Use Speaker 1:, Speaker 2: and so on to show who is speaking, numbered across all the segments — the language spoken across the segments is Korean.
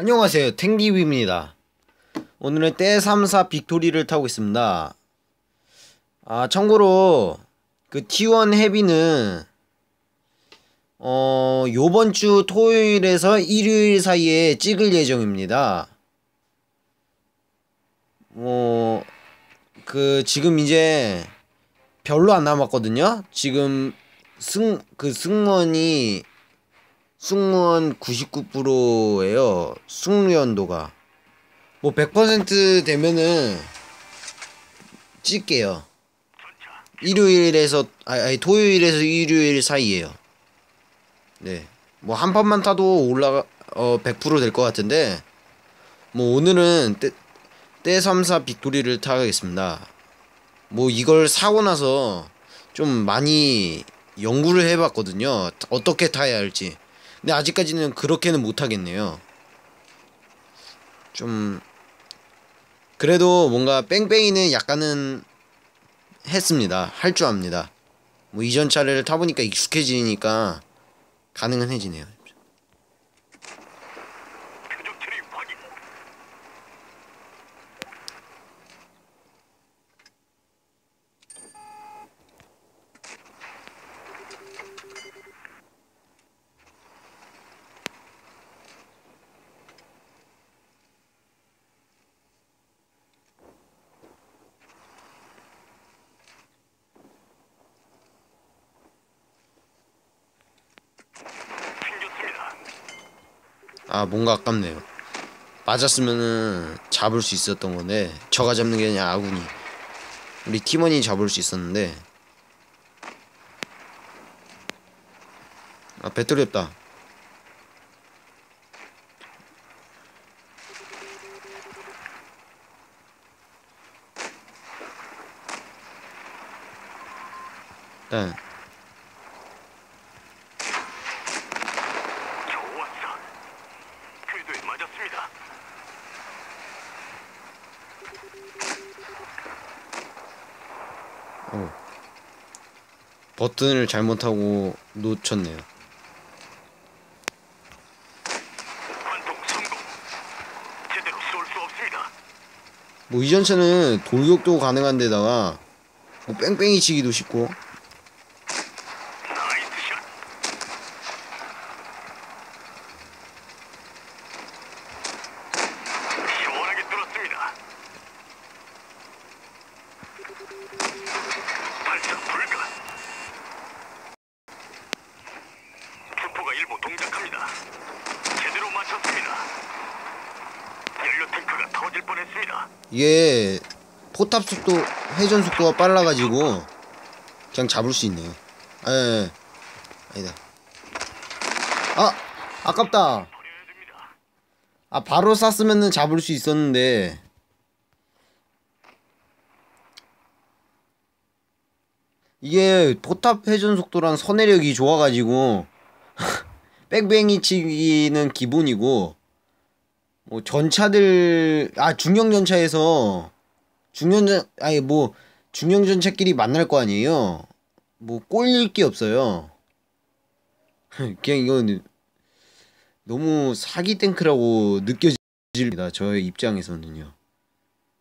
Speaker 1: 안녕하세요. 탱디비입니다. 오늘은 때3사 빅토리를 타고 있습니다. 아 참고로 그 T1 헤비는 어 요번 주 토요일에서 일요일 사이에 찍을 예정입니다. 뭐 그 지금 이제 별로 안 남았거든요. 지금 승 그 승무원이 승무원 99%예요. 승무연도가. 뭐 100% 되면은 찍게요. 일요일에서 아니, 토요일에서 일요일 사이에요. 네. 뭐 한 판만 타도 올라가 어 100%될 것 같은데 뭐 오늘은 때, 때 3사 빅토리를 타겠습니다. 뭐 이걸 사고 나서 좀 많이 연구를 해봤거든요. 어떻게 타야 할지. 근데 아직까지는 그렇게는 못하겠네요. 좀 그래도 뭔가 뺑뺑이는 약간은 했습니다. 할 줄 압니다. 뭐 이전 차를 타보니까 익숙해지니까 가능은 해지네요. 아 뭔가 아깝네요. 맞았으면은 잡을 수 있었던 건데 저가 잡는 게 아니라 아군이. 우리 팀원이 잡을 수 있었는데. 아 배터리 없다. 일단 버튼을 잘못하고 놓쳤네요. 뭐 이전 차는 돌격도 가능한 데다가 뭐 뺑뺑이 치기도 쉽고 이게 포탑 속도 회전 속도가 빨라가지고 그냥 잡을 수 있네요. 아, 예, 예. 아니다. 아 아깝다. 아 바로 쐈으면은 잡을 수 있었는데 이게 포탑 회전 속도랑 선회력이 좋아가지고 뺑뺑이 치기는 기본이고 뭐 전차들 아 중형 전차에서 중형 전 아니 뭐 중형 전차끼리 만날 거 아니에요. 뭐 꼴릴 게 없어요. 그냥 이건 너무 사기 탱크라고 느껴집니다. 저의 입장에서는요.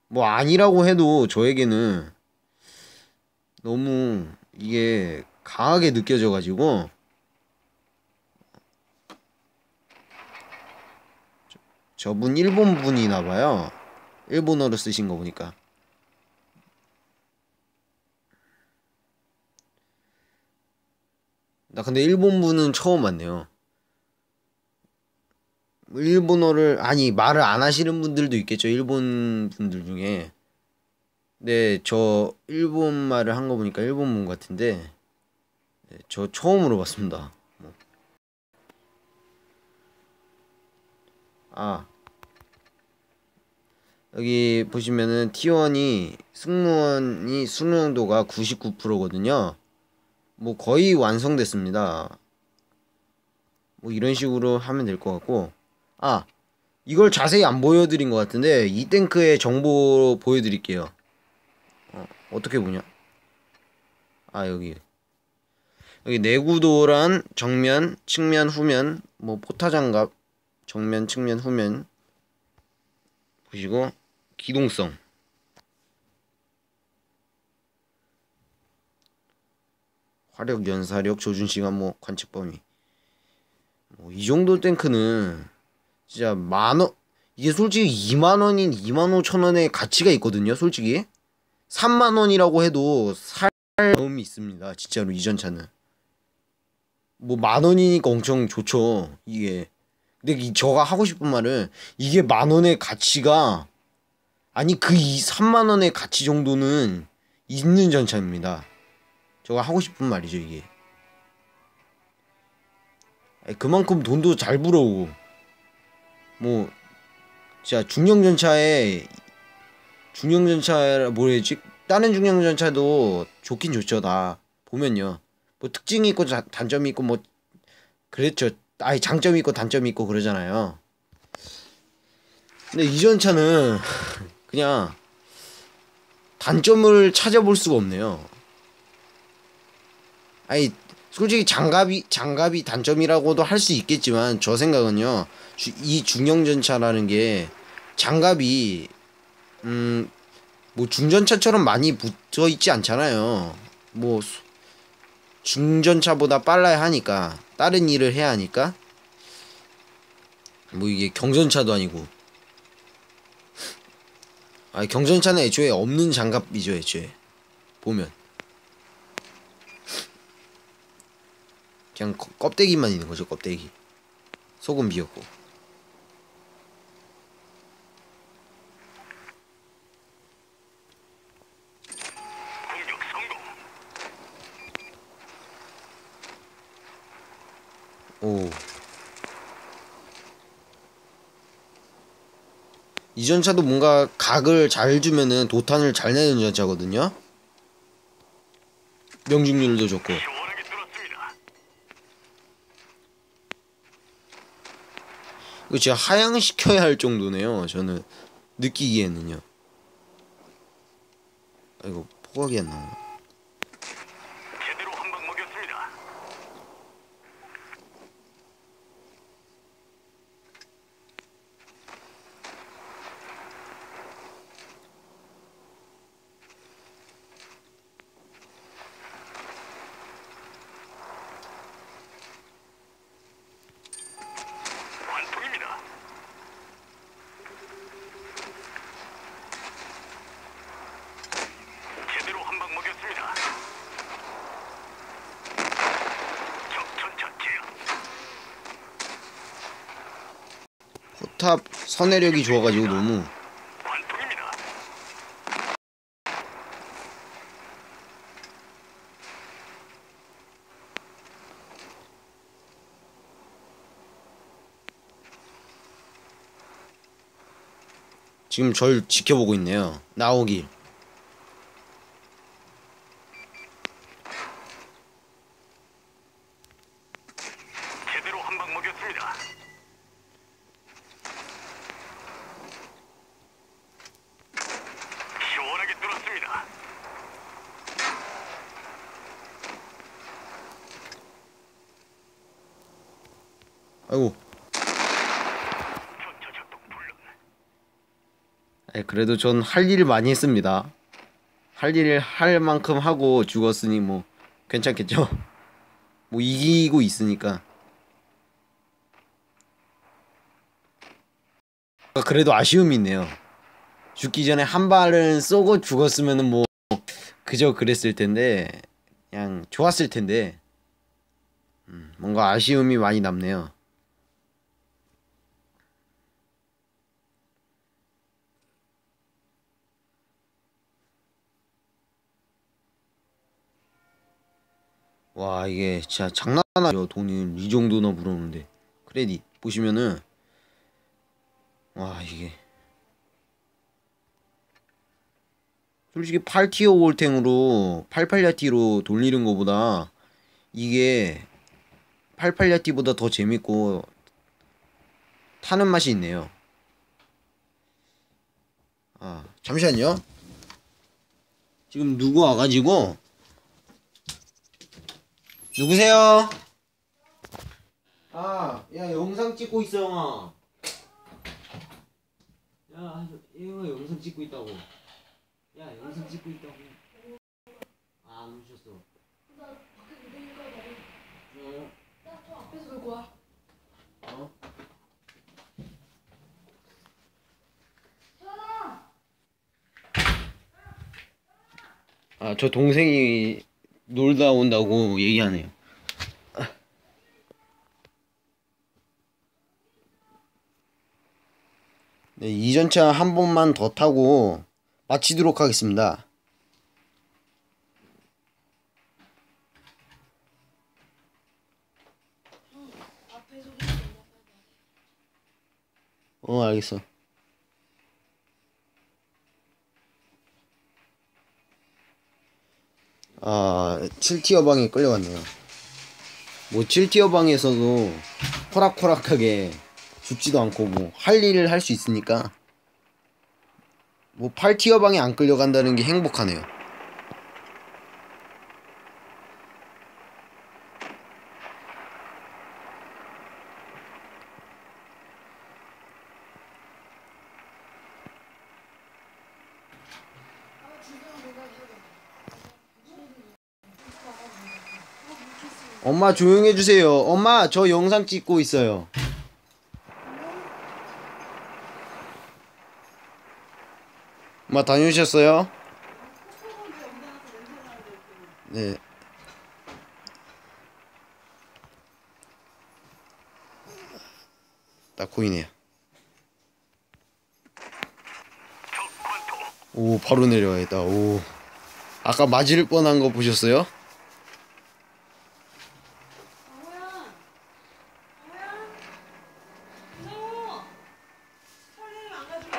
Speaker 1: 뭐 아니라고 해도 저에게는 너무 이게 강하게 느껴져 가지고 저분 일본 분이나 봐요. 일본어로 쓰신 거 보니까. 나 근데 일본 분은 처음 봤네요. 일본어를 아니 말을 안 하시는 분들도 있겠죠. 일본 분들 중에. 네, 저 일본 말을 한 거 보니까 일본 분 같은데 네, 저 처음으로 봤습니다. 아. 여기 보시면은 T1이 승무원이 수능도가 99%거든요. 뭐 거의 완성됐습니다. 뭐 이런 식으로 하면 될 것 같고. 아 이걸 자세히 안 보여드린 것 같은데 이 탱크의 정보 보여드릴게요. 어, 어떻게 보냐? 아 여기. 여기 내구도란 정면, 측면, 후면, 뭐 포타 장갑 정면, 측면, 후면 보시고 기동성 화력, 연사력, 조준 시간, 뭐 관측 범위 뭐 이 정도 탱크는 진짜 만원 이게 솔직히 2만 원인 2만 5천 원의 가치가 있거든요. 솔직히 3만 원이라고 해도 살 마음이 있습니다. 진짜로 이 전 차는 뭐 만 원이니까 엄청 좋죠. 이게 근데 이 저가 하고 싶은 말은 이게 만 원의 가치가 아니 그 이 3만 원의 가치 정도는 있는 전차입니다. 저가 하고 싶은 말이죠 이게. 그만큼 돈도 잘 불어오고. 뭐 진짜 중형 전차에 중형 전차 뭐랬지? 다른 중형 전차도 좋긴 좋죠 다. 보면요. 뭐 특징이 있고 자, 단점이 있고 뭐 그랬죠 아예 장점이 있고 단점이 있고 그러잖아요. 근데 이 전 차는 그냥 단점을 찾아볼 수가 없네요. 아니 솔직히 장갑이 장갑이 단점이라고도 할 수 있겠지만 저 생각은요 주, 이 중형 전차라는 게 장갑이 음 뭐 중전차처럼 많이 붙어 있지 않잖아요. 뭐 중전차보다 빨라야 하니까 다른 일을 해야 하니까. 뭐 이게 경전차도 아니고. 아 경전차는 애초에 없는 장갑이죠 애초에. 보면. 그냥 껍데기만 있는 거죠 껍데기. 소금 비었고 오. 이 전차도 뭔가 각을 잘 주면은 도탄을 잘 내는 전차거든요. 명중률도 좋고. 이거 진짜 하향시켜야 할 정도네요. 저는 느끼기에는요. 아이고 포각이 안.
Speaker 2: 제대로 한 방 먹였습니다. 완통입니다. 제대로 한 방 먹였습니다. 적전차 제압.
Speaker 1: 포탑 선회력이 좋아가지고 너무. 지금 절 지켜보고 있네요. 나오길.
Speaker 2: 제대로 한방 먹였습니다. 시원하게 뚫었습니다.
Speaker 1: 아이고. 아니, 그래도 전 할 일을 많이 했습니다. 할 일을 할 만큼 하고 죽었으니 뭐 괜찮겠죠? 뭐 이기고 있으니까. 아, 그래도 아쉬움이 있네요. 죽기 전에 한 발은 쏘고 죽었으면은 뭐 그저 그랬을 텐데 그냥 좋았을 텐데 음, 뭔가 아쉬움이 많이 남네요. 와 이게 진짜 장난 아니죠 돈이 이 정도나 물었는데. 크레딧 보시면은. 와 이게. 솔직히 8티어 월탱으로 88야티로 돌리는 것보다 이게 88야티보다 더 재밌고 타는 맛이 있네요. 아 잠시만요. 지금 누구 와가지고 누구세요? 아, 야 영상 찍고 있어 영아. 야, 이거 영상 찍고 있다고. 야, 영상 찍고 있다고. 아, 안 오셨어. 나 밖에 무대니까
Speaker 3: 나. 나저 앞에서 놀 거야.
Speaker 1: 어?
Speaker 3: 아,
Speaker 1: 저 동생이 놀다 온다고 얘기하네요. 네, 이전차 한 번만 더 타고 마치도록 하겠습니다. 어, 알겠어. 아, 7티어 방에 끌려갔네요. 뭐 7티어 방에서도 호락호락하게 죽지도 않고 뭐 할 일을 할 수 있으니까 뭐 8티어 방에 안 끌려간다는 게 행복하네요. 엄마 조용해 주세요. 엄마 저 영상 찍고 있어요. 엄마 다녀오셨어요? 네. 딱 보이네요. 오 바로 내려와야겠다. 오. 아까 맞을 뻔한 거 보셨어요?
Speaker 3: 강호야. 강호야. 무서워. 설님 안 가져가?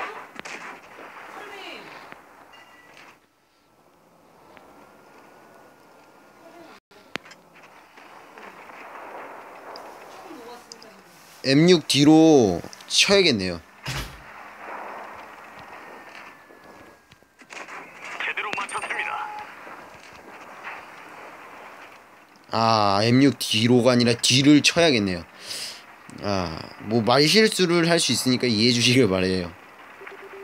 Speaker 3: 설님. 조금 녹았으니까 지금.
Speaker 1: M6 뒤로 쳐야겠네요. 아, M6 뒤로가 아니라 뒤를 쳐야겠네요. 아, 뭐 말 실수를 할 수 있으니까 이해해 주시길 바래요.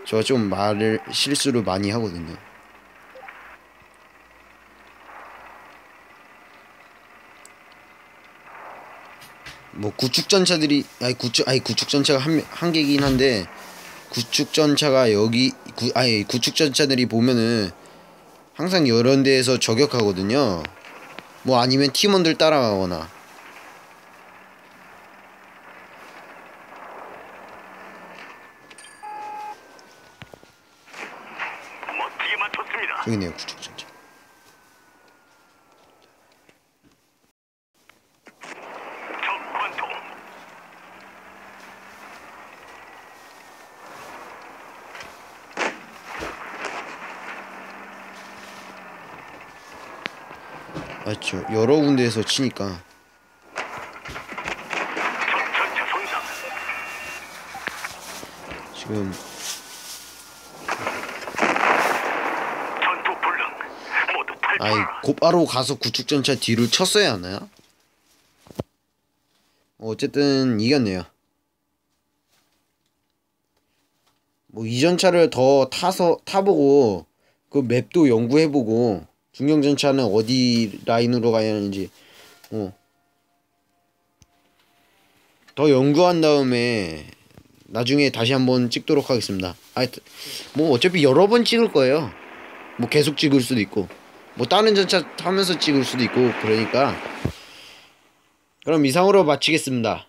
Speaker 1: 저 좀 말을 실수를 많이 하거든요. 뭐 구축 전차들이 아니 구축 아니 구축 전차가 한, 한 개긴 한데 구축 전차가 여기 구 아니 구축 전차들이 보면은 항상 여러 데에서 저격하거든요. 뭐 아니면 팀원들 따라가거나. 여기네요 구축 전차.
Speaker 2: 적 관통.
Speaker 1: 맞죠. 여러 군데에서 치니까. 지금 아이. 곧바로 가서 구축 전차 뒤를 쳤어야 하나요? 뭐 어쨌든 이겼네요. 뭐 이 전차를 더 타서 타보고 그 맵도 연구해보고 중형 전차는 어디 라인으로 가야 하는지 어. 더 연구한 다음에 나중에 다시 한번 찍도록 하겠습니다. 하여튼 뭐 어차피 여러 번 찍을 거예요. 뭐 계속 찍을 수도 있고 뭐 다른 전차 타면서 찍을 수도 있고 그러니까 그럼 이상으로 마치겠습니다.